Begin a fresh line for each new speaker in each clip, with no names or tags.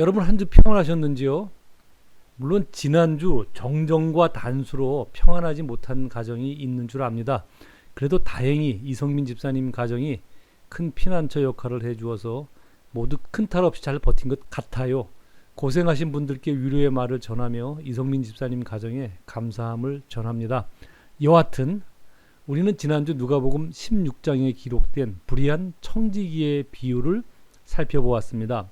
여러분 한 주 평안하셨는지요? 물론 지난주 정정과 단수로 평안하지 못한 가정이 있는 줄 압니다. 그래도 다행히 이성민 집사님 가정이 큰 피난처 역할을 해주어서 모두 큰 탈 없이 잘 버틴 것 같아요. 고생하신 분들께 위로의 말을 전하며 이성민 집사님 가정에 감사함을 전합니다. 여하튼 우리는 지난주 누가복음 16장에 기록된 불의한 청지기의 비유를 살펴보았습니다.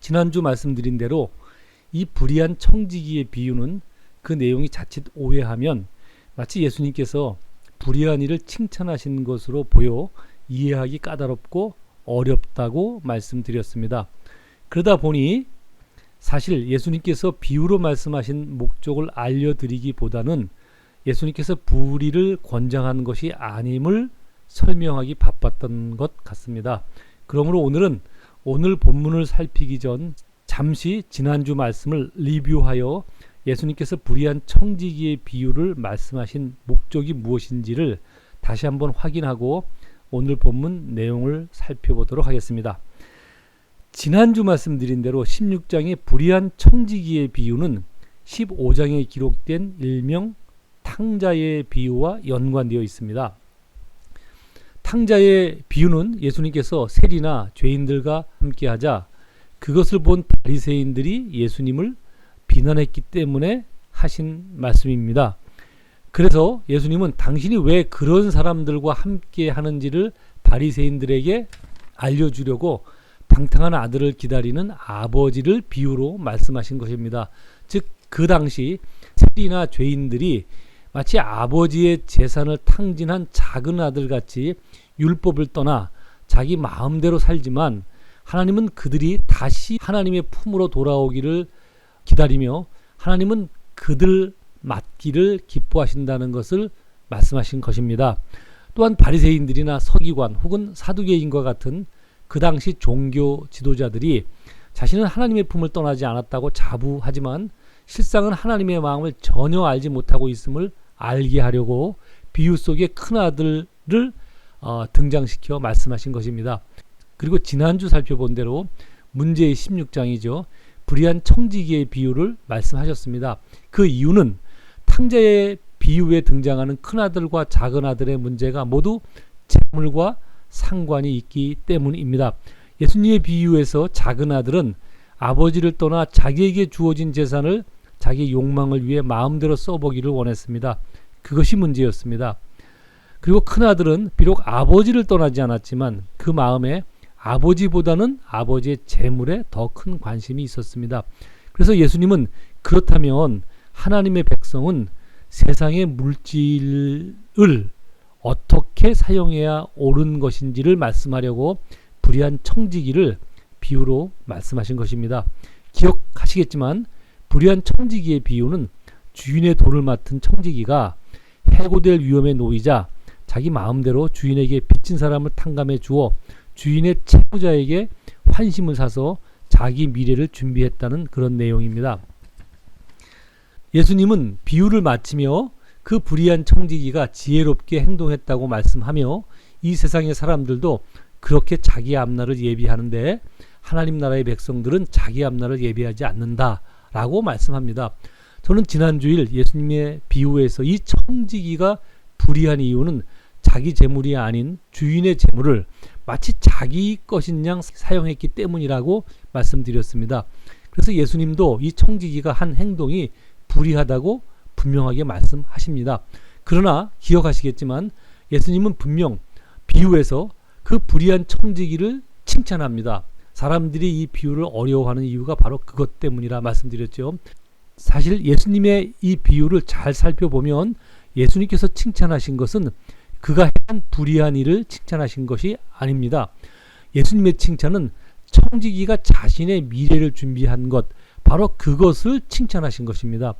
지난주 말씀드린 대로 이 불의한 청지기의 비유는 그 내용이 자칫 오해하면 마치 예수님께서 불의한 일을 칭찬하신 것으로 보여 이해하기 까다롭고 어렵다고 말씀드렸습니다. 그러다 보니 사실 예수님께서 비유로 말씀하신 목적을 알려드리기보다는 예수님께서 불의를 권장한 것이 아님을 설명하기 바빴던 것 같습니다. 그러므로 오늘은 오늘 본문을 살피기 전 잠시 지난주 말씀을 리뷰하여 예수님께서 불의한 청지기의 비유를 말씀하신 목적이 무엇인지를 다시 한번 확인하고 오늘 본문 내용을 살펴보도록 하겠습니다. 지난주 말씀드린 대로 16장의 불의한 청지기의 비유는 15장에 기록된 일명 탕자의 비유와 연관되어 있습니다. 탕자의 비유는 예수님께서 세리나 죄인들과 함께하자 그것을 본 바리새인들이 예수님을 비난했기 때문에 하신 말씀입니다. 그래서 예수님은 당신이 왜 그런 사람들과 함께 하는지를 바리새인들에게 알려주려고 방탕한 아들을 기다리는 아버지를 비유로 말씀하신 것입니다. 즉 그 당시 세리나 죄인들이 마치 아버지의 재산을 탕진한 작은 아들 같이 율법을 떠나 자기 마음대로 살지만 하나님은 그들이 다시 하나님의 품으로 돌아오기를 기다리며 하나님은 그들 맡기를 기뻐하신다는 것을 말씀하신 것입니다. 또한 바리새인들이나 서기관 혹은 사두개인과 같은 그 당시 종교 지도자들이 자신은 하나님의 품을 떠나지 않았다고 자부하지만 실상은 하나님의 마음을 전혀 알지 못하고 있음을 알게 하려고 비유 속의 큰 아들을 어, 등장시켜 말씀하신 것입니다. 그리고 지난주 살펴본 대로 문제의 16장이죠. 불의한 청지기의 비유를 말씀하셨습니다. 그 이유는 탕자의 비유에 등장하는 큰 아들과 작은 아들의 문제가 모두 재물과 상관이 있기 때문입니다. 예수님의 비유에서 작은 아들은 아버지를 떠나 자기에게 주어진 재산을 자기 욕망을 위해 마음대로 써보기를 원했습니다. 그것이 문제였습니다. 그리고 큰아들은 비록 아버지를 떠나지 않았지만 그 마음에 아버지보다는 아버지의 재물에 더 큰 관심이 있었습니다. 그래서 예수님은 그렇다면 하나님의 백성은 세상의 물질을 어떻게 사용해야 옳은 것인지를 말씀하려고 불의한 청지기를 비유로 말씀하신 것입니다. 기억하시겠지만 불의한 청지기의 비유는 주인의 돈을 맡은 청지기가 해고될 위험에 놓이자 자기 마음대로 주인에게 빚진 사람을 탕감해 주어 주인의 채무자에게 환심을 사서 자기 미래를 준비했다는 그런 내용입니다. 예수님은 비유를 마치며 그 불의한 청지기가 지혜롭게 행동했다고 말씀하며 이 세상의 사람들도 그렇게 자기 앞날을 예비하는데 하나님 나라의 백성들은 자기 앞날을 예비하지 않는다라고 말씀합니다. 저는 지난 주일 예수님의 비유에서 이 청지기가 불의한 이유는 자기 재물이 아닌 주인의 재물을 마치 자기 것인 양 사용했기 때문이라고 말씀드렸습니다. 그래서 예수님도 이 청지기가 한 행동이 불의하다고 분명하게 말씀하십니다. 그러나 기억하시겠지만 예수님은 분명 비유에서 그 불의한 청지기를 칭찬합니다. 사람들이 이 비유를 어려워하는 이유가 바로 그것 때문이라 말씀드렸죠. 사실 예수님의 이 비유를 잘 살펴보면 예수님께서 칭찬하신 것은 그가 한 불의한 일을 칭찬하신 것이 아닙니다. 예수님의 칭찬은 청지기가 자신의 미래를 준비한 것, 바로 그것을 칭찬하신 것입니다.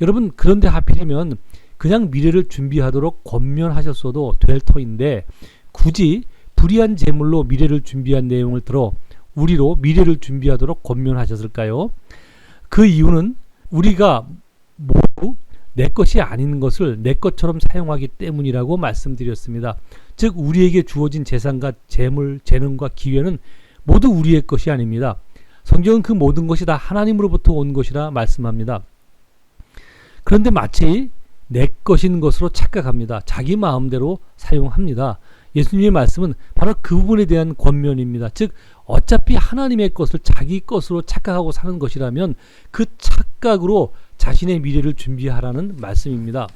여러분, 그런데 하필이면 그냥 미래를 준비하도록 권면하셨어도 될 터인데 굳이 불의한 제물로 미래를 준비한 내용을 들어 우리로 미래를 준비하도록 권면하셨을까요? 그 이유는 우리가 내 것이 아닌 것을 내 것처럼 사용하기 때문이라고 말씀드렸습니다. 즉 우리에게 주어진 재산과 재물, 재능과 기회는 모두 우리의 것이 아닙니다. 성경은 그 모든 것이 다 하나님으로부터 온 것이라 말씀합니다. 그런데 마치 내 것인 것으로 착각합니다. 자기 마음대로 사용합니다. 예수님의 말씀은 바로 그 부분에 대한 권면입니다. 즉 어차피 하나님의 것을 자기 것으로 착각하고 사는 것이라면 그 착각으로 자신의 미래를 준비하라는 말씀입니다.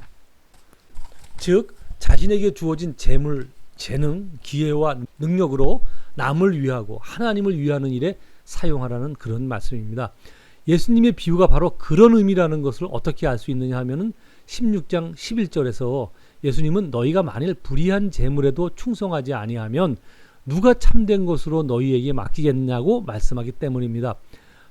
즉 자신에게 주어진 재물, 재능, 기회와 능력으로 남을 위하고 하나님을 위하는 일에 사용하라는 그런 말씀입니다. 예수님의 비유가 바로 그런 의미라는 것을 어떻게 알 수 있느냐 하면은 16장 11절에서 예수님은 너희가 만일 불의한 재물에도 충성하지 아니하면 누가 참된 것으로 너희에게 맡기겠냐고 말씀하기 때문입니다.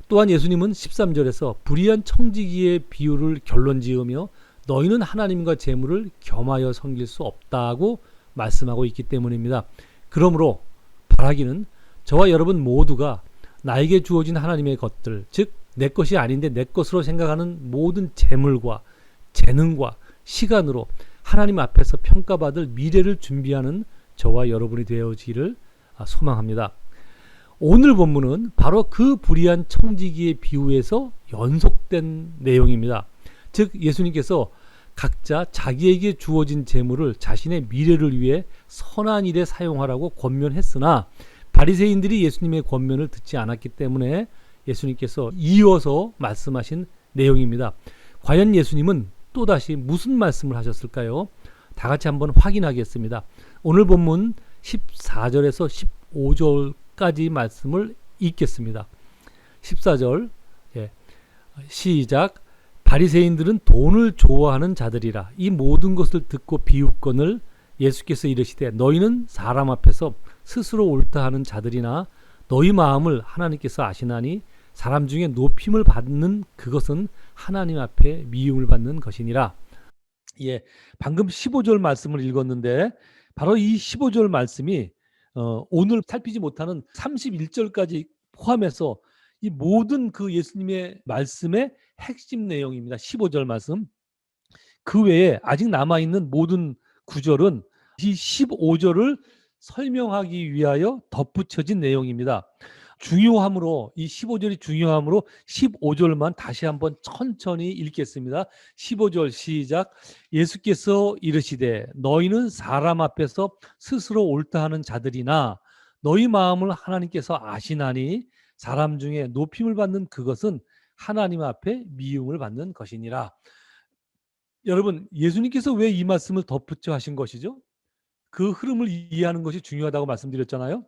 또한 예수님은 13절에서 불의한 청지기의 비유를 결론 지으며 너희는 하나님과 재물을 겸하여 섬길 수 없다고 말씀하고 있기 때문입니다. 그러므로 바라기는 저와 여러분 모두가 나에게 주어진 하나님의 것들, 즉 내 것이 아닌데 내 것으로 생각하는 모든 재물과 재능과 시간으로 하나님 앞에서 평가받을 미래를 준비하는 저와 여러분이 되어지기를 소망합니다. 오늘 본문은 바로 그 불의한 청지기의 비유에서 연속된 내용입니다. 즉 예수님께서 각자 자기에게 주어진 재물을 자신의 미래를 위해 선한 일에 사용하라고 권면했으나 바리새인들이 예수님의 권면을 듣지 않았기 때문에 예수님께서 이어서 말씀하신 내용입니다. 과연 예수님은 또다시 무슨 말씀을 하셨을까요? 다 같이 한번 확인하겠습니다. 오늘 본문 14절에서 15절까지 말씀을 읽겠습니다. 14절 예. 시작 바리새인들은 돈을 좋아하는 자들이라 이 모든 것을 듣고 비웃건을 예수께서 이르시되 너희는 사람 앞에서 스스로 옳다 하는 자들이나 너희 마음을 하나님께서 아시나니 사람 중에 높임을 받는 그것은 하나님 앞에 미움을 받는 것이니라. 예, 방금 15절 말씀을 읽었는데 바로 이 15절 말씀이 어, 오늘 살피지 못하는 31절까지 포함해서 이 모든 그 예수님의 말씀의 핵심 내용입니다. 15절 말씀. 그 외에 아직 남아 있는 모든 구절은 이 15절을 설명하기 위하여 덧붙여진 내용입니다. 중요함으로 이 15절이 중요함으로 15절만 다시 한번 천천히 읽겠습니다. 15절 시작. 예수께서 이르시되 너희는 사람 앞에서 스스로 옳다 하는 자들이나 너희 마음을 하나님께서 아시나니 사람 중에 높임을 받는 그것은 하나님 앞에 미움을 받는 것이니라. 여러분, 예수님께서 왜 이 말씀을 덧붙여 하신 것이죠? 그 흐름을 이해하는 것이 중요하다고 말씀드렸잖아요.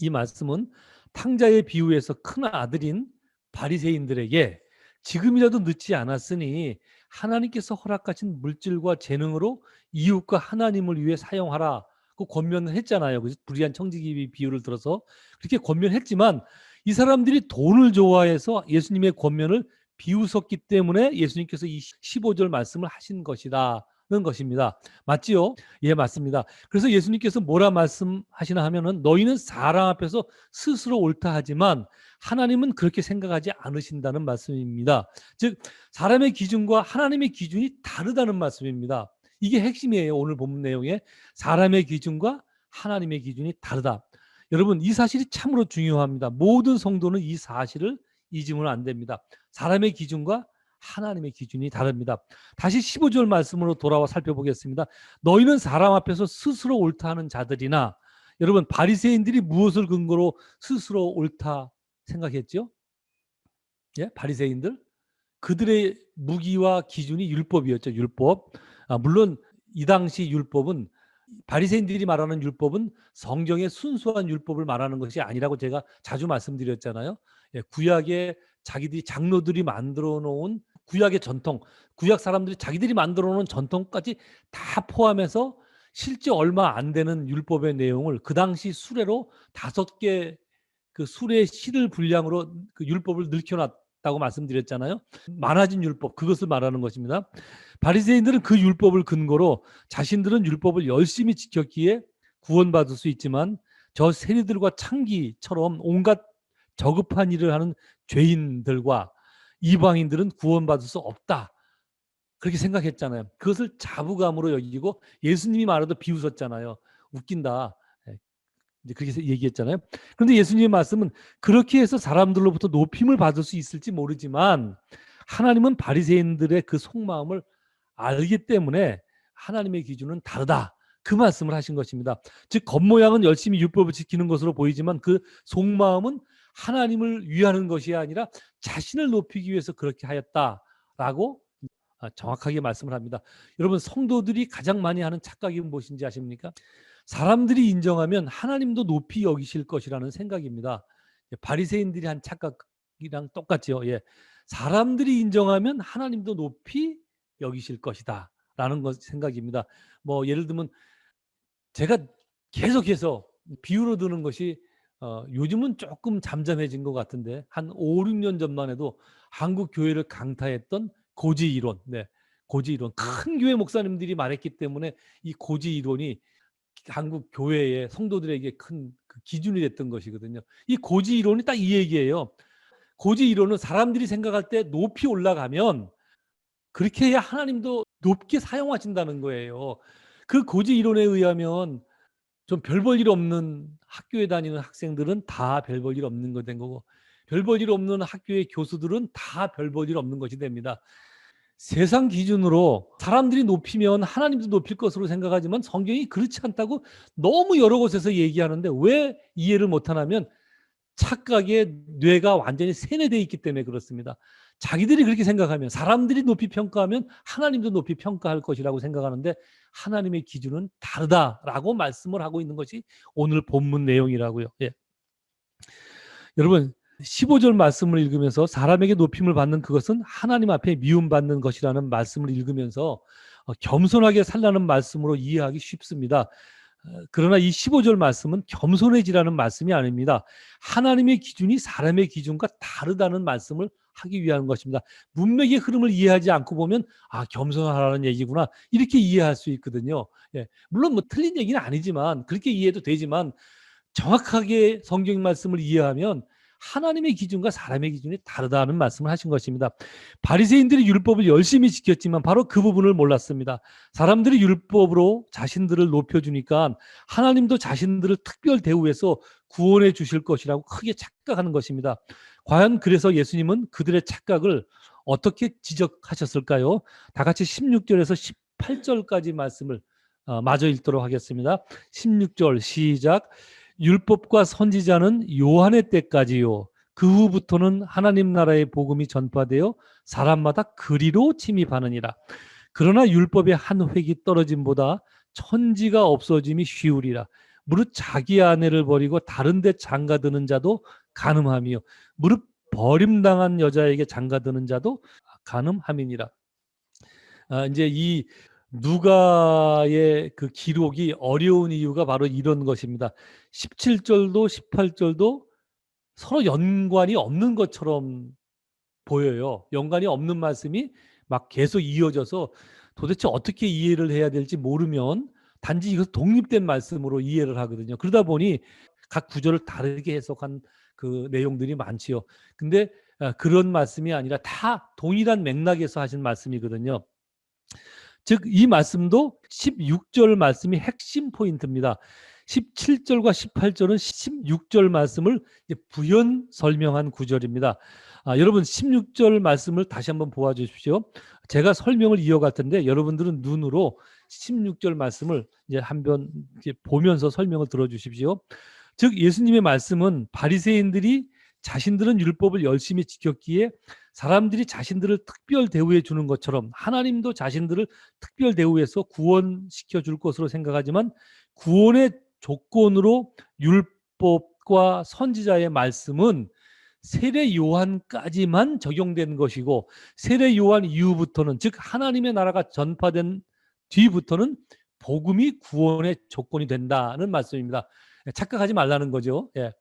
이 말씀은 탕자의 비유에서 큰 아들인 바리새인들에게 지금이라도 늦지 않았으니 하나님께서 허락하신 물질과 재능으로 이웃과 하나님을 위해 사용하라. 그 권면을 했잖아요. 그 불의한 청지기 비유를 들어서 그렇게 권면했지만 이 사람들이 돈을 좋아해서 예수님의 권면을 비웃었기 때문에 예수님께서 이 15절 말씀을 하신 것이다. 는 것입니다. 맞지요? 예, 맞습니다. 그래서 예수님께서 뭐라 말씀하시나 하면은 너희는 사람 앞에서 스스로 옳다 하지만 하나님은 그렇게 생각하지 않으신다는 말씀입니다. 즉 사람의 기준과 하나님의 기준이 다르다는 말씀입니다. 이게 핵심이에요. 오늘 본문 내용에 사람의 기준과 하나님의 기준이 다르다. 여러분 이 사실이 참으로 중요합니다. 모든 성도는 이 사실을 잊으면 안 됩니다. 사람의 기준과 하나님의 기준이 다릅니다. 다시 15절 말씀으로 돌아와 살펴보겠습니다. 너희는 사람 앞에서 스스로 옳다 하는 자들이나 여러분 바리새인들이 무엇을 근거로 스스로 옳다 생각했죠? 예? 바리새인들 그들의 무기와 기준이 율법이었죠. 율법. 아, 물론 이 당시 율법은 바리새인들이 말하는 율법은 성경의 순수한 율법을 말하는 것이 아니라고 제가 자주 말씀드렸잖아요. 예, 구약의 자기들이 장로들이 만들어 놓은 구약의 전통, 구약 사람들이 자기들이 만들어 놓은 전통까지 다 포함해서 실제 얼마 안 되는 율법의 내용을 그 당시 수레로 다섯 개 그 수레 실을 분량으로 그 율법을 늘켜놨다고 말씀드렸잖아요. 많아진 율법 그것을 말하는 것입니다. 바리새인들은 그 율법을 근거로 자신들은 율법을 열심히 지켰기에 구원받을 수 있지만 저 세리들과 창기처럼 온갖 저급한 일을 하는 죄인들과 이방인들은 구원받을 수 없다. 그렇게 생각했잖아요. 그것을 자부감으로 여기고 예수님이 말해도 비웃었잖아요. 웃긴다. 예. 이제 그렇게 얘기했잖아요. 그런데 예수님의 말씀은 그렇게 해서 사람들로부터 높임을 받을 수 있을지 모르지만 하나님은 바리새인들의 그 속마음을 알기 때문에 하나님의 기준은 다르다. 그 말씀을 하신 것입니다. 즉 겉모양은 열심히 율법을 지키는 것으로 보이지만 그 속마음은 하나님을 위하는 것이 아니라 자신을 높이기 위해서 그렇게 하였다라고 아, 정확하게 말씀을 합니다. 여러분 성도들이 가장 많이 하는 착각이 무엇인지 아십니까? 사람들이 인정하면 하나님도 높이 여기실 것이라는 생각입니다. 바리새인들이 한 착각이랑 똑같죠. 예. 사람들이 인정하면 하나님도 높이 여기실 것이다라는 것 생각입니다. 뭐 예를 들면 제가 계속해서 비유로 드는 것이 어, 요즘은 조금 잠잠해진 것 같은데 한 5, 6년 전만 해도 한국 교회를 강타했던 고지 이론, 네, 고지 이론 큰 교회 목사님들이 말했기 때문에 이 고지 이론이 한국 교회의 성도들에게 큰 그 기준이 됐던 것이거든요. 이 고지 이론이 딱 이 얘기예요. 고지 이론은 사람들이 생각할 때 높이 올라가면 그렇게 해야 하나님도 높게 사용하신다는 거예요. 그 고지 이론에 의하면 좀 별 볼 일 없는 학교에 다니는 학생들은 다 별 볼 일 없는 거 된 거고 별 볼 일 없는 학교의 교수들은 다 별 볼 일 없는 것이 됩니다. 세상 기준으로 사람들이 높이면 하나님도 높일 것으로 생각하지만 성경이 그렇지 않다고 너무 여러 곳에서 얘기하는데 왜 이해를 못하냐면 착각의 뇌가 완전히 세뇌되어 있기 때문에 그렇습니다. 자기들이 그렇게 생각하면 사람들이 높이 평가하면 하나님도 높이 평가할 것이라고 생각하는데 하나님의 기준은 다르다라고 말씀을 하고 있는 것이 오늘 본문 내용이라고요. 예. 여러분 15절 말씀을 읽으면서 사람에게 높임을 받는 그것은 하나님 앞에 미움받는 것이라는 말씀을 읽으면서 어, 겸손하게 살라는 말씀으로 이해하기 쉽습니다. 어, 그러나 이 15절 말씀은 겸손해지라는 말씀이 아닙니다. 하나님의 기준이 사람의 기준과 다르다는 말씀을 하기 위한 것입니다. 문맥의 흐름을 이해하지 않고 보면 아 겸손하라는 얘기구나 이렇게 이해할 수 있거든요. 예, 물론 뭐 틀린 얘기는 아니지만 그렇게 이해도 되지만 정확하게 성경 말씀을 이해하면 하나님의 기준과 사람의 기준이 다르다는 말씀을 하신 것입니다. 바리새인들이 율법을 열심히 지켰지만 바로 그 부분을 몰랐습니다. 사람들이 율법으로 자신들을 높여주니까 하나님도 자신들을 특별 대우해서 구원해 주실 것이라고 크게 착각하는 것입니다. 과연 그래서 예수님은 그들의 착각을 어떻게 지적하셨을까요? 다 같이 16절에서 18절까지 말씀을 어, 마저 읽도록 하겠습니다. 16절 시작. 율법과 선지자는 요한의 때까지요. 그 후부터는 하나님 나라의 복음이 전파되어 사람마다 그리로 침입하느니라. 그러나 율법의 한 획이 떨어짐보다 천지가 없어짐이 쉬우리라. 무릇 자기 아내를 버리고 다른 데 장가드는 자도 가늠하며 무릇 버림당한 여자에게 장가드는 자도 가늠함이니라. 아, 이제 이 누가의 그 기록이 어려운 이유가 바로 이런 것입니다. 17절도 18절도 서로 연관이 없는 것처럼 보여요. 연관이 없는 말씀이 막 계속 이어져서 도대체 어떻게 이해를 해야 될지 모르면 단지 이것 독립된 말씀으로 이해를 하거든요. 그러다 보니 각 구절을 다르게 해석한 그 내용들이 많지요. 근데 아, 그런 말씀이 아니라 다 동일한 맥락에서 하신 말씀이거든요. 즉, 이 말씀도 16절 말씀이 핵심 포인트입니다. 17절과 18절은 16절 말씀을 부연 설명한 구절입니다. 아, 여러분 16절 말씀을 다시 한번 보아 주십시오. 제가 설명을 이어갈 텐데 여러분들은 눈으로 16절 말씀을 이제 한번 보면서 설명을 들어 주십시오. 즉 예수님의 말씀은 바리새인들이 자신들은 율법을 열심히 지켰기에 사람들이 자신들을 특별 대우해 주는 것처럼 하나님도 자신들을 특별 대우해서 구원시켜 줄 것으로 생각하지만 구원의 조건으로 율법과 선지자의 말씀은 세례 요한까지만 적용된 것이고 세례 요한 이후부터는 즉 하나님의 나라가 전파된 뒤부터는 복음이 구원의 조건이 된다는 말씀입니다. 착각하지 말라는 거죠. 예.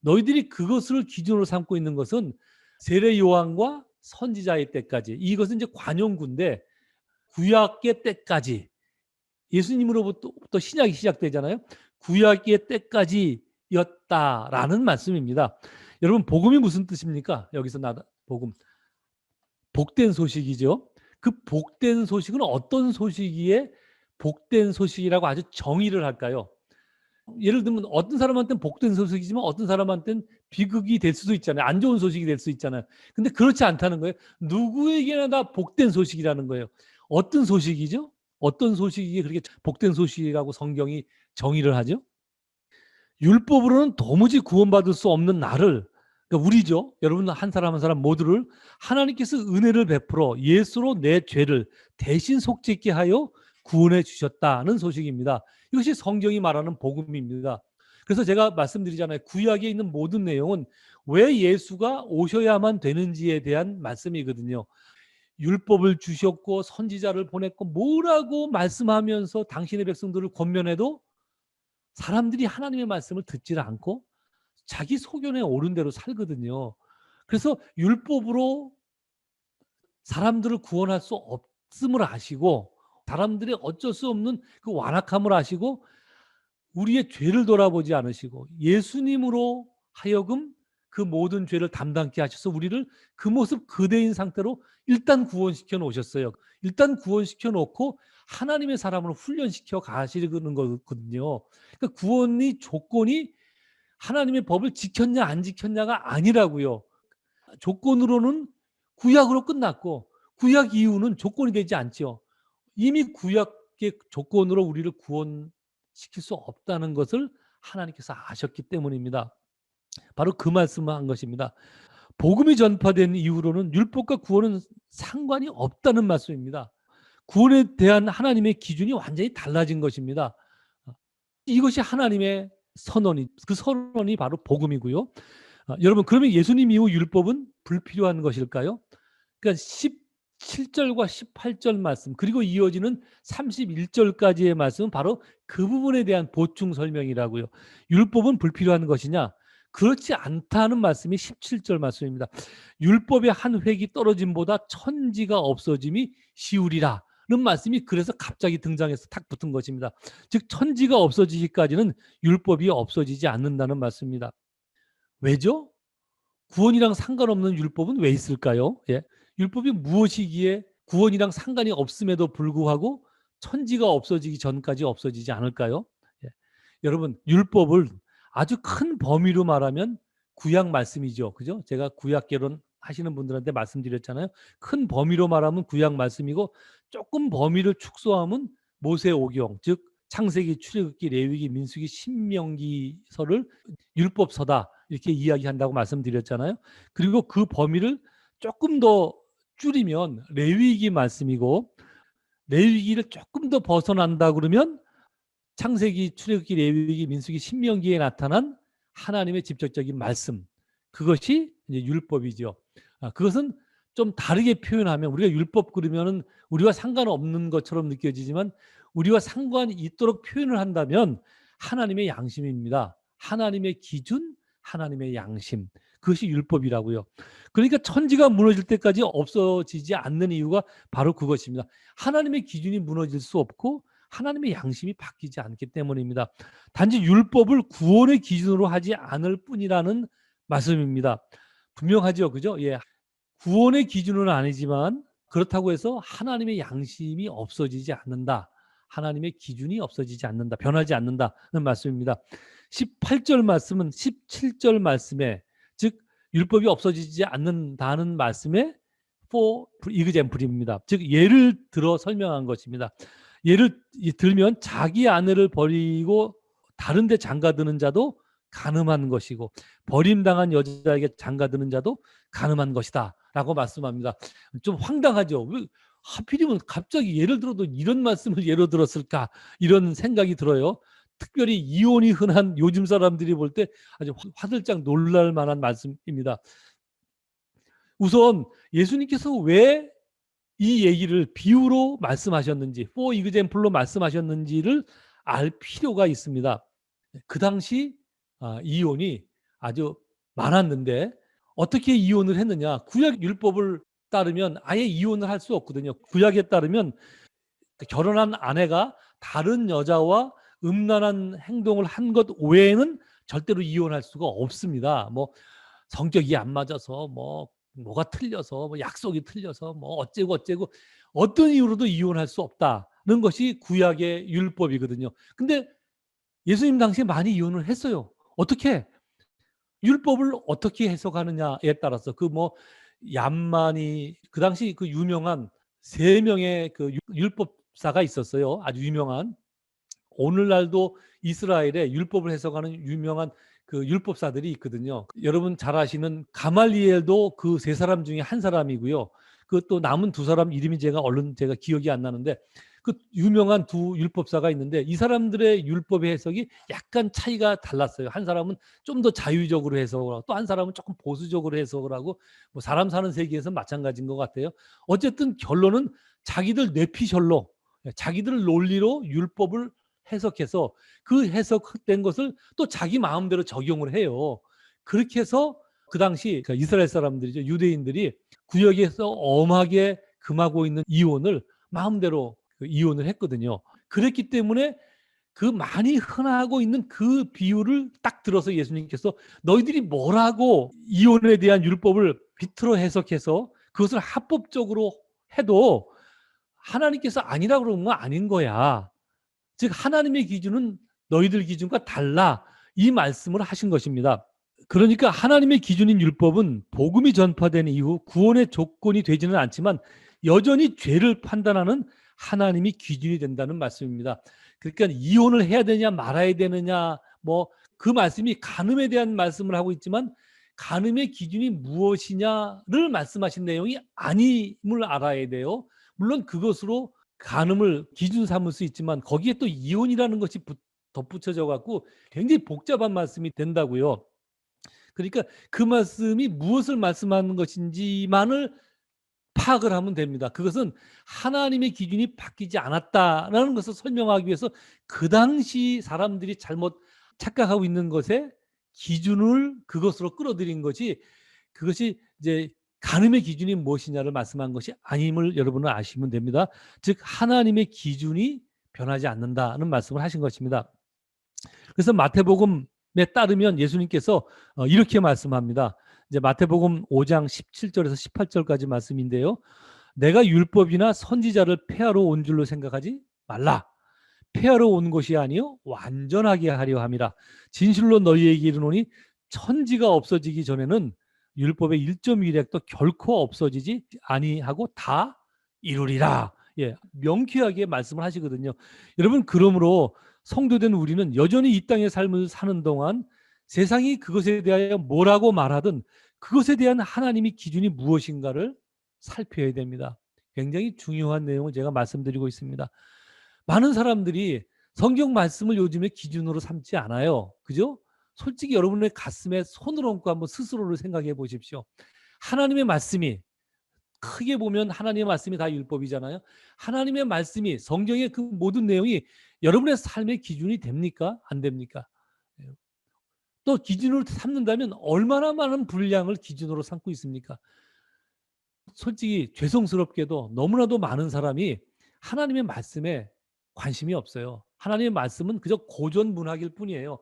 너희들이 그것을 기준으로 삼고 있는 것은 세례 요한과 선지자의 때까지 이것은 이제 관용구인데 구약의 때까지 예수님으로부터 신약이 시작되잖아요. 구약의 때까지였다라는 말씀입니다. 여러분 복음이 무슨 뜻입니까? 여기서 나 복음 복된 소식이죠. 그 복된 소식은 어떤 소식이에 복된 소식이라고 아주 정의를 할까요? 예를 들면 어떤 사람한테는 복된 소식이지만 어떤 사람한테는 비극이 될 수도 있잖아요. 안 좋은 소식이 될 수 있잖아요. 근데 그렇지 않다는 거예요. 누구에게나 다 복된 소식이라는 거예요. 어떤 소식이죠? 어떤 소식이 그렇게 복된 소식이라고 성경이 정의를 하죠? 율법으로는 도무지 구원받을 수 없는 나를 그러니까 우리죠. 여러분 한 사람 한 사람 모두를 하나님께서 은혜를 베풀어 예수로 내 죄를 대신 속죄케 하여 구원해 주셨다는 소식입니다. 이것이 성경이 말하는 복음입니다. 그래서 제가 말씀드리잖아요. 구약에 있는 모든 내용은 왜 예수가 오셔야만 되는지에 대한 말씀이거든요. 율법을 주셨고 선지자를 보냈고 뭐라고 말씀하면서 당신의 백성들을 권면해도 사람들이 하나님의 말씀을 듣지를 않고 자기 소견에 옳은 대로 살거든요. 그래서 율법으로 사람들을 구원할 수 없음을 아시고 사람들의 어쩔 수 없는 그 완악함을 아시고 우리의 죄를 돌아보지 않으시고 예수님으로 하여금 그 모든 죄를 담당케 하셔서 우리를 그 모습 그대인 상태로 일단 구원시켜 놓으셨어요. 일단 구원시켜 놓고 하나님의 사람으로 훈련시켜 가시는 거거든요. 그러니까 구원이 조건이 하나님의 법을 지켰냐 안 지켰냐가 아니라고요. 조건으로는 구약으로 끝났고 구약 이후는 조건이 되지 않죠. 이미 구약의 조건으로 우리를 구원시킬 수 없다는 것을 하나님께서 아셨기 때문입니다. 바로 그 말씀을 한 것입니다. 복음이 전파된 이후로는 율법과 구원은 상관이 없다는 말씀입니다. 구원에 대한 하나님의 기준이 완전히 달라진 것입니다. 이것이 하나님의 선언이 그 선언이 바로 복음이고요. 아, 여러분 그러면 예수님 이후 율법은 불필요한 것일까요? 그러니까 17절과 18절 말씀 그리고 이어지는 31절까지의 말씀은 바로 그 부분에 대한 보충 설명이라고요. 율법은 불필요한 것이냐? 그렇지 않다는 말씀이 17절 말씀입니다. 율법의 한 획이 떨어짐보다 천지가 없어짐이 시우리라. 는 말씀이 그래서 갑자기 등장해서 탁 붙은 것입니다. 즉 천지가 없어지기까지는 율법이 없어지지 않는다는 말씀입니다. 왜죠? 구원이랑 상관없는 율법은 왜 있을까요? 예. 율법이 무엇이기에 구원이랑 상관이 없음에도 불구하고 천지가 없어지기 전까지 없어지지 않을까요? 예. 여러분 율법을 아주 큰 범위로 말하면 구약 말씀이죠. 그죠? 제가 구약 개론 하시는 분들한테 말씀드렸잖아요. 큰 범위로 말하면 구약 말씀이고 조금 범위를 축소하면 모세 오경 즉 창세기, 출애굽기, 레위기, 민수기, 신명기서를 율법서다 이렇게 이야기한다고 말씀드렸잖아요. 그리고 그 범위를 조금 더 줄이면 레위기 말씀이고 레위기를 조금 더 벗어난다 그러면 창세기, 출애굽기, 레위기, 민수기, 신명기에 나타난 하나님의 직접적인 말씀 그것이 이제 율법이죠. 아, 그것은 좀 다르게 표현하면 우리가 율법 그러면은 우리와 상관없는 것처럼 느껴지지만 우리와 상관이 있도록 표현을 한다면 하나님의 양심입니다. 하나님의 기준, 하나님의 양심. 그것이 율법이라고요. 그러니까 천지가 무너질 때까지 없어지지 않는 이유가 바로 그것입니다. 하나님의 기준이 무너질 수 없고 하나님의 양심이 바뀌지 않기 때문입니다. 단지 율법을 구원의 기준으로 하지 않을 뿐이라는 말씀입니다. 분명하죠. 그죠? 예. 구원의 기준은 아니지만 그렇다고 해서 하나님의 양심이 없어지지 않는다. 하나님의 기준이 없어지지 않는다. 변하지 않는다는 말씀입니다. 18절 말씀은 17절 말씀에 즉 율법이 없어지지 않는다는 말씀에 for example입니다. 즉 예를 들어 설명한 것입니다. 예를 들면 자기 아내를 버리고 다른 데 장가드는 자도 가늠한 것이고 버림당한 여자에게 장가드는 자도 가늠한 것이다. 라고 말씀합니다. 좀 황당하죠. 왜 하필이면 갑자기 예를 들어도 이런 말씀을 예로 들었을까? 이런 생각이 들어요. 특별히 이혼이 흔한 요즘 사람들이 볼 때 아주 화들짝 놀랄 만한 말씀입니다. 우선 예수님께서 왜 이 얘기를 비유로 말씀하셨는지, for example로 말씀하셨는지를 알 필요가 있습니다. 그 당시 아, 이혼이 아주 많았는데 어떻게 이혼을 했느냐? 구약 율법을 따르면 아예 이혼을 할 수 없거든요. 구약에 따르면 결혼한 아내가 다른 여자와 음란한 행동을 한 것 외에는 절대로 이혼할 수가 없습니다. 뭐 성격이 안 맞아서 뭐 뭐가 틀려서 뭐 약속이 틀려서 뭐 어째고 어째고 어떤 이유로도 이혼할 수 없다는 것이 구약의 율법이거든요. 근데 예수님 당시에 많이 이혼을 했어요. 어떻게? 율법을 어떻게 해석하느냐에 따라서 그뭐 얀만이 그 당시 그 유명한 세 명의 그 율- 율법사가 있었어요. 아주 유명한 오늘날도 이스라엘에 율법을 해석하는 유명한 그 율법사들이 있거든요. 여러분 잘 아시는 가말리엘도 그 세 사람 중에 한 사람이고요. 그 또 남은 두 사람 이름이 제가 얼른 제가 기억이 안 나는데 그 유명한 두 율법사가 있는데 이 사람들의 율법의 해석이 약간 차이가 달랐어요. 한 사람은 좀 더 자유적으로 해석을 하고 또 한 사람은 조금 보수적으로 해석을 하고 뭐 사람 사는 세계에서 마찬가지인 것 같아요. 어쨌든 결론은 자기들 뇌피셜로 자기들 논리로 율법을 해석해서 그 해석된 것을 또 자기 마음대로 적용을 해요. 그렇게 해서 그 당시 그 이스라엘 사람들이죠. 유대인들이 구역에서 엄하게 금하고 있는 이혼을 마음대로 그 이혼을 했거든요. 그랬기 때문에 그 많이 흔하고 있는 그 비유를 딱 들어서 예수님께서 너희들이 뭐라고 이혼에 대한 율법을 비틀어 해석해서 그것을 합법적으로 해도 하나님께서 아니라 그러는 건 아닌 거야. 즉 하나님의 기준은 너희들 기준과 달라 이 말씀을 하신 것입니다. 그러니까 하나님의 기준인 율법은 복음이 전파된 이후 구원의 조건이 되지는 않지만 여전히 죄를 판단하는 하나님이 기준이 된다는 말씀입니다. 그러니까 이혼을 해야 되냐 말아야 되느냐 뭐 그 말씀이 간음에 대한 말씀을 하고 있지만 간음의 기준이 무엇이냐를 말씀하신 내용이 아님을 알아야 돼요. 물론 그것으로 간음을 기준 삼을 수 있지만 거기에 또 이혼이라는 것이 붙- 덧붙여져 갖고 굉장히 복잡한 말씀이 된다고요. 그러니까 그 말씀이 무엇을 말씀하는 것인지만을 파악을 하면 됩니다. 그것은 하나님의 기준이 바뀌지 않았다라는 것을 설명하기 위해서 그 당시 사람들이 잘못 착각하고 있는 것에 기준을 그것으로 끌어들인 것이 그것이 이제 간음의 기준이 무엇이냐를 말씀한 것이 아님을 여러분은 아시면 됩니다. 즉 하나님의 기준이 변하지 않는다는 말씀을 하신 것입니다. 그래서 마태복음에 따르면 예수님께서 어, 이렇게 말씀합니다. 이제 마태복음 5장 17절에서 18절까지 말씀인데요. 내가 율법이나 선지자를 폐하러 온 줄로 생각하지 말라. 폐하러 온 것이 아니요 완전하게 하려 함이라. 진실로 너희에게 이르노니 천지가 없어지기 전에는 율법의 1.1획도 결코 없어지지 아니하고 다 이루리라. 예, 명쾌하게 말씀을 하시거든요. 여러분 그러므로 성도된 우리는 여전히 이 땅의 삶을 사는 동안 세상이 그것에 대하여 뭐라고 말하든 그것에 대한 하나님의 기준이 무엇인가를 살펴야 됩니다. 굉장히 중요한 내용을 제가 말씀드리고 있습니다. 많은 사람들이 성경 말씀을 요즘에 기준으로 삼지 않아요. 그죠? 솔직히 여러분의 가슴에 손을 얹고 한번 스스로를 생각해 보십시오. 하나님의 말씀이 크게 보면 하나님의 말씀이 다 율법이잖아요. 하나님의 말씀이 성경의 그 모든 내용이 여러분의 삶의 기준이 됩니까? 안 됩니까? 예. 또 기준으로 삼는다면 얼마나 많은 분량을 기준으로 삼고 있습니까? 솔직히 죄송스럽게도 너무나도 많은 사람이 하나님의 말씀에 관심이 없어요. 하나님의 말씀은 그저 고전 문학일 뿐이에요.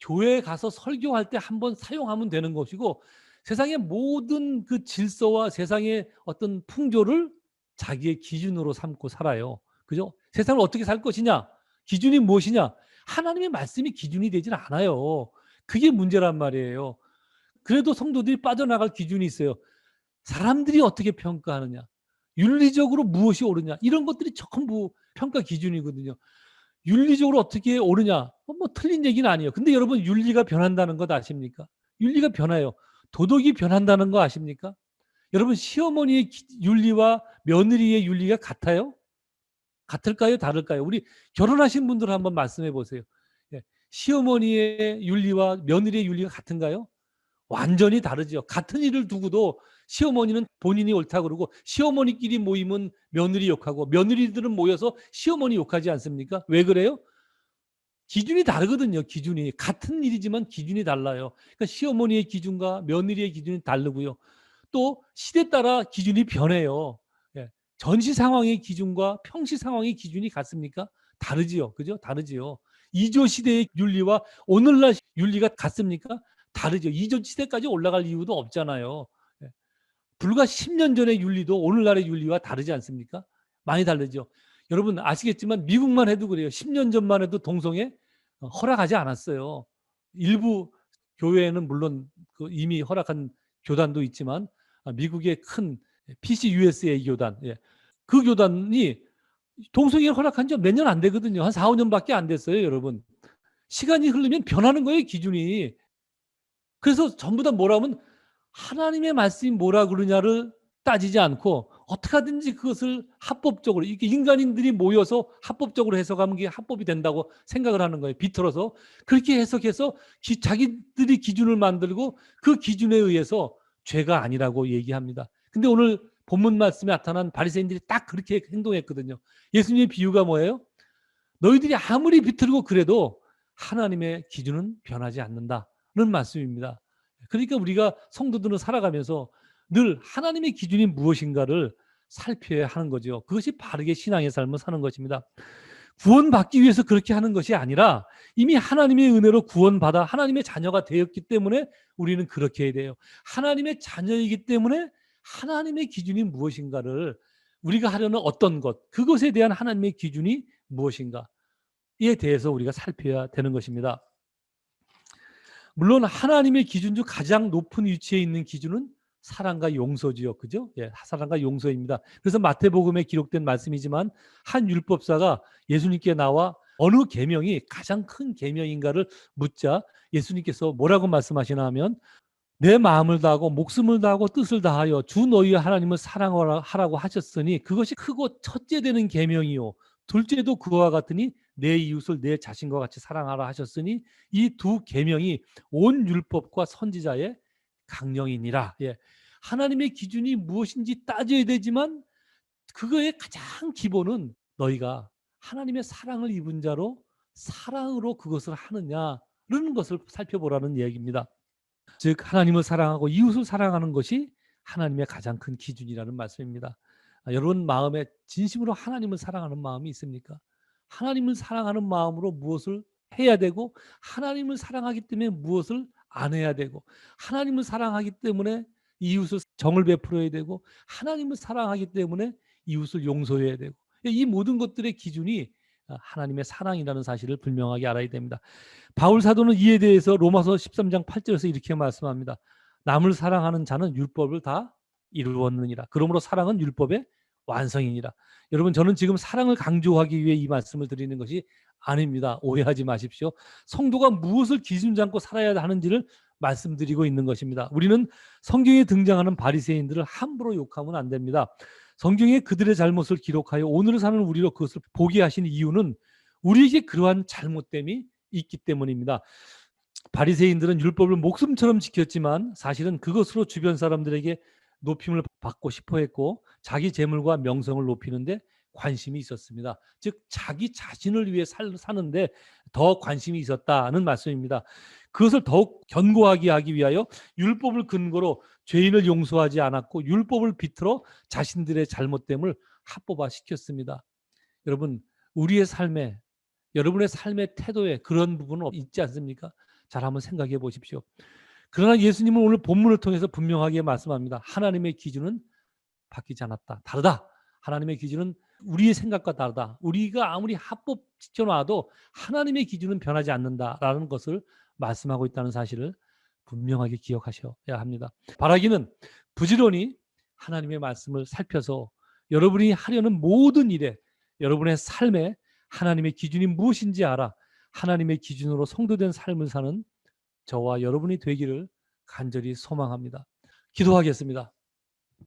교회에 가서 설교할 때 한번 사용하면 되는 것이고 세상의 모든 그 질서와 세상의 어떤 풍조를 자기의 기준으로 삼고 살아요. 그죠? 세상을 어떻게 살 것이냐? 기준이 무엇이냐? 하나님의 말씀이 기준이 되질 않아요. 그게 문제란 말이에요. 그래도 성도들이 빠져나갈 기준이 있어요. 사람들이 어떻게 평가하느냐? 윤리적으로 무엇이 옳으냐? 이런 것들이 전부 평가 기준이거든요. 윤리적으로 어떻게 옳으냐? 뭐, 뭐 틀린 얘기는 아니에요. 근데 여러분 윤리가 변한다는 것 아십니까? 윤리가 변해요. 도덕이 변한다는 거 아십니까? 여러분 시어머니의 기- 윤리와 며느리의 윤리가 같아요? 같을까요? 다를까요? 우리 결혼하신 분들 한번 말씀해 보세요. 예, 시어머니의 윤리와 며느리의 윤리가 같은가요? 완전히 다르죠. 같은 일을 두고도 시어머니는 본인이 옳다 그러고 시어머니끼리 모이면 며느리 욕하고 며느리들은 모여서 시어머니 욕하지 않습니까? 왜 그래요? 기준이 다르거든요. 기준이 같은 일이지만 기준이 달라요. 그러니까 시어머니의 기준과 며느리의 기준이 다르고요. 또 시대 따라 기준이 변해요. 예. 전시 상황의 기준과 평시 상황의 기준이 같습니까? 다르지요. 그죠? 다르지요. 이조 시대의 윤리와 오늘날 윤리가 같습니까? 다르죠. 이전 시대까지 올라갈 이유도 없잖아요. 예. 불과 10년 전의 윤리도 오늘날의 윤리와 다르지 않습니까? 많이 다르죠. 여러분 아시겠지만 미국만 해도 그래요. 10년 전만 해도 동성애 어, 허락하지 않았어요. 일부 교회에는 물론 그 이미 허락한 교단도 있지만 아, 미국의 큰 PC USA 교단, 예. 그 교단이 동성애를 허락한 지 몇 년 안 되거든요. 한 4, 5년밖에 안 됐어요, 여러분. 시간이 흐르면 변하는 거예요, 기준이. 그래서 전부 다 뭐라면 하나님의 말씀이 뭐라 그러냐를 따지지 않고 어떻게 하든지 그것을 합법적으로 이렇게 인간인들이 모여서 합법적으로 해석하면 그게 합법이 된다고 생각을 하는 거예요. 비틀어서 그렇게 해석해서 기- 자기들이 기준을 만들고 그 기준에 의해서 죄가 아니라고 얘기합니다. 근데 오늘 본문 말씀에 나타난 바리새인들이 딱 그렇게 행동했거든요. 예수님의 비유가 뭐예요? 너희들이 아무리 비틀고 그래도 하나님의 기준은 변하지 않는다는 말씀입니다. 그러니까 우리가 성도들은 살아가면서 늘 하나님의 기준이 무엇인가를 살펴야 하는 거죠. 그것이 바르게 신앙의 삶을 사는 것입니다. 구원받기 위해서 그렇게 하는 것이 아니라 이미 하나님의 은혜로 구원받아 하나님의 자녀가 되었기 때문에 우리는 그렇게 해야 돼요. 하나님의 자녀이기 때문에 하나님의 기준이 무엇인가를 우리가 하려는 어떤 것, 그것에 대한 하나님의 기준이 무엇인가에 대해서 우리가 살펴야 되는 것입니다. 물론 하나님의 기준 중 가장 높은 위치에 있는 기준은 사랑과 용서지요. 그죠? 예, 사랑과 용서입니다. 그래서 마태복음에 기록된 말씀이지만 한 율법사가 예수님께 나와 어느 계명이 가장 큰 계명인가를 묻자 예수님께서 뭐라고 말씀하시나 하면 내 마음을 다하고 목숨을 다하고 뜻을 다하여 주 너희의 하나님을 사랑하라고 하셨으니 그것이 크고 첫째 되는 계명이요 둘째도 그와 같으니 내 이웃을 내 자신과 같이 사랑하라 하셨으니 이 두 계명이 온 율법과 선지자의 강령이니라. 예. 하나님의 기준이 무엇인지 따져야 되지만 그거의 가장 기본은 너희가 하나님의 사랑을 입은 자로 사랑으로 그것을 하느냐라는 것을 살펴보라는 이야기입니다. 즉 하나님을 사랑하고 이웃을 사랑하는 것이 하나님의 가장 큰 기준이라는 말씀입니다. 아, 여러분 마음에 진심으로 하나님을 사랑하는 마음이 있습니까? 하나님을 사랑하는 마음으로 무엇을 해야 되고 하나님을 사랑하기 때문에 무엇을 안 해야 되고 하나님을 사랑하기 때문에 이웃을 정을 베풀어야 되고 하나님을 사랑하기 때문에 이웃을 용서해야 되고 이 모든 것들의 기준이 아, 하나님의 사랑이라는 사실을 분명하게 알아야 됩니다. 바울 사도는 이에 대해서 로마서 13장 8절에서 이렇게 말씀합니다. 남을 사랑하는 자는 율법을 다 이루었느니라. 그러므로 사랑은 율법의 완성이니라. 여러분 저는 지금 사랑을 강조하기 위해 이 말씀을 드리는 것이 아닙니다. 오해하지 마십시오. 성도가 무엇을 기준 잡고 살아야 하는지를 말씀드리고 있는 것입니다. 우리는 성경에 등장하는 바리새인들을 함부로 욕하면 안 됩니다. 성경에 그들의 잘못을 기록하여 오늘 사는 우리로 그것을 보게 하신 이유는 우리에게 그러한 잘못됨이 있기 때문입니다. 바리새인들은 율법을 목숨처럼 지켰지만 사실은 그것으로 주변 사람들에게 높임을 받고 싶어 했고 자기 재물과 명성을 높이는데 관심이 있었습니다. 즉 자기 자신을 위해 살, 사는데 더 관심이 있었다는 말씀입니다. 그것을 더욱 견고하게 하기 위하여 율법을 근거로 죄인을 용서하지 않았고 율법을 비틀어 자신들의 잘못됨을 합법화 시켰습니다. 여러분 우리의 삶에 여러분의 삶의 태도에 그런 부분은 있지 않습니까? 잘 한번 생각해 보십시오. 그러나 예수님은 오늘 본문을 통해서 분명하게 말씀합니다. 하나님의 기준은 바뀌지 않았다. 다르다. 하나님의 기준은 우리의 생각과 다르다. 우리가 아무리 합법 지켜놔도 하나님의 기준은 변하지 않는다라는 것을 말씀하고 있다는 사실을 분명하게 기억하셔야 합니다. 바라기는 부지런히 하나님의 말씀을 살펴서 여러분이 하려는 모든 일에 여러분의 삶에 하나님의 기준이 무엇인지 알아 하나님의 기준으로 성도된 삶을 사는 저와 여러분이 되기를 간절히 소망합니다. 기도하겠습니다.